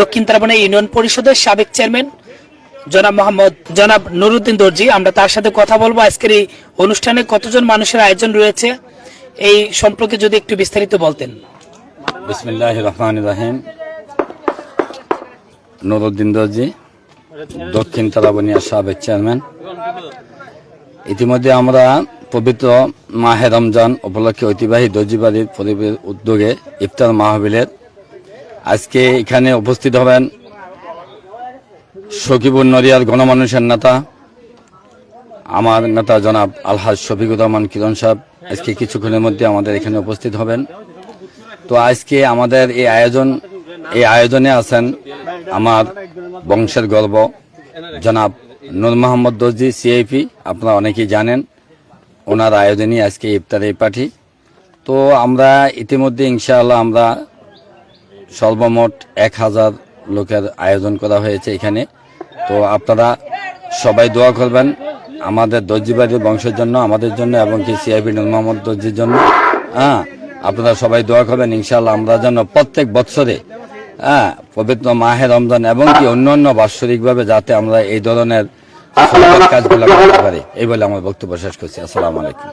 দক্ষিণ তারাবনা ইউনিয়ন পরিষদের সাবেক চেয়ারম্যান জনাব মোহাম্মদ জনাব নুরুদ্দিন দর্জি। আমরা তার সাথে কথা বলব। আজকের এই অনুষ্ঠানে কতজন মানুষের আয়োজন রয়েছে, এই সম্পর্কে যদি একটু বিস্তারিত বলতেন। নুরুদ্দিন দর্জি, দক্ষিণ তারাবনিয়া সাবেক চেয়ারম্যান। ইতিমধ্যে আমরা পবিত্র মাহে রমজান উপলক্ষে ঐতিবাহী দর্জিবাড়ির পরিবের উদ্যোগে ইফতার মাহবিলের আজকে এখানে উপস্থিত হবেন সকিবুর নরিয়ার গণমানুষের নেতা, আমার নেতা জনাব আলহাজ শফিকুর রহমান কিরণ সাহেব। আজকে কিছুক্ষণের মধ্যে আমাদের এখানে উপস্থিত হবেন। তো আজকে আমাদের এই আয়োজন, এই আয়োজনে আছেন আমার বংশের গর্ব জনাব নূর মোহাম্মদ দর্জি সিআইপি। আপনারা অনেকেই জানেন, ওনার আয়োজনই আজকে ইফতার এই পার্টি। তো আমরা ইতিমধ্যে ইনশাআল্লাহ আমরা সর্বমোট এক হাজার লোকের আয়োজন করা হয়েছে এখানে। তো আপনারা সবাই দোয়া করবেন আমাদের দর্জিবাড়ির বংশের জন্য, আমাদের জন্য এবং কি সিআইবি নূর মোহাম্মদ দর্জির জন্য। হ্যাঁ আপনারা সবাই দোয়া করবেন, ইনশাআল্লাহ আমরা যেন প্রত্যেক বৎসরে হ্যাঁ পবিত্র মাহে রমজান এবং কি অন্য অন্য বাৎসরিকভাবে যাতে আমরা এই ধরনের কাজগুলো করতে পারি। এই বলে আমার বক্তব্য শেষ করছি। আসসালামু আলাইকুম।